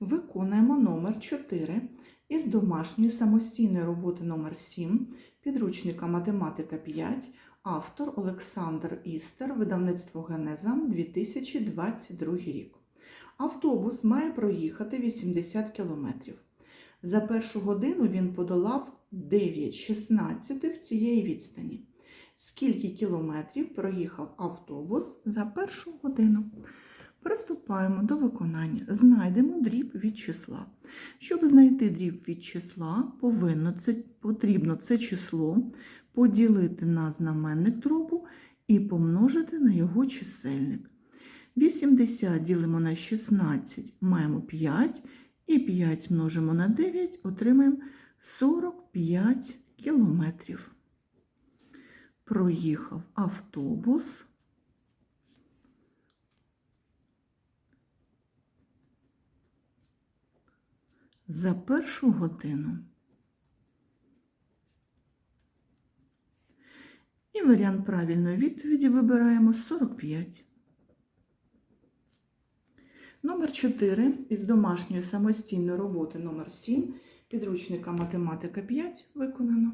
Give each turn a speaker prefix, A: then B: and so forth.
A: Виконуємо номер 4 із домашньої самостійної роботи номер 7 підручника Математика 5, автор Олександр Істер, видавництво Генеза 2022 рік. Автобус має проїхати 80 км. За першу годину він подолав 9 шістнадцятих цієї відстані. Скільки кілометрів проїхав автобус за першу годину? Приступаємо до виконання. Знайдемо дріб від числа. Щоб знайти дріб від числа, повинно це, потрібно це число поділити на знаменник дробу і помножити на його чисельник. 80 ділимо на 16, маємо 5, і 5 множимо на 9, отримаємо 45 кілометрів. Проїхав автобус. За першу годину. І варіант правильної відповіді вибираємо 45. Номер 4 із домашньої самостійної роботи номер 7 підручника Математика 5 виконано.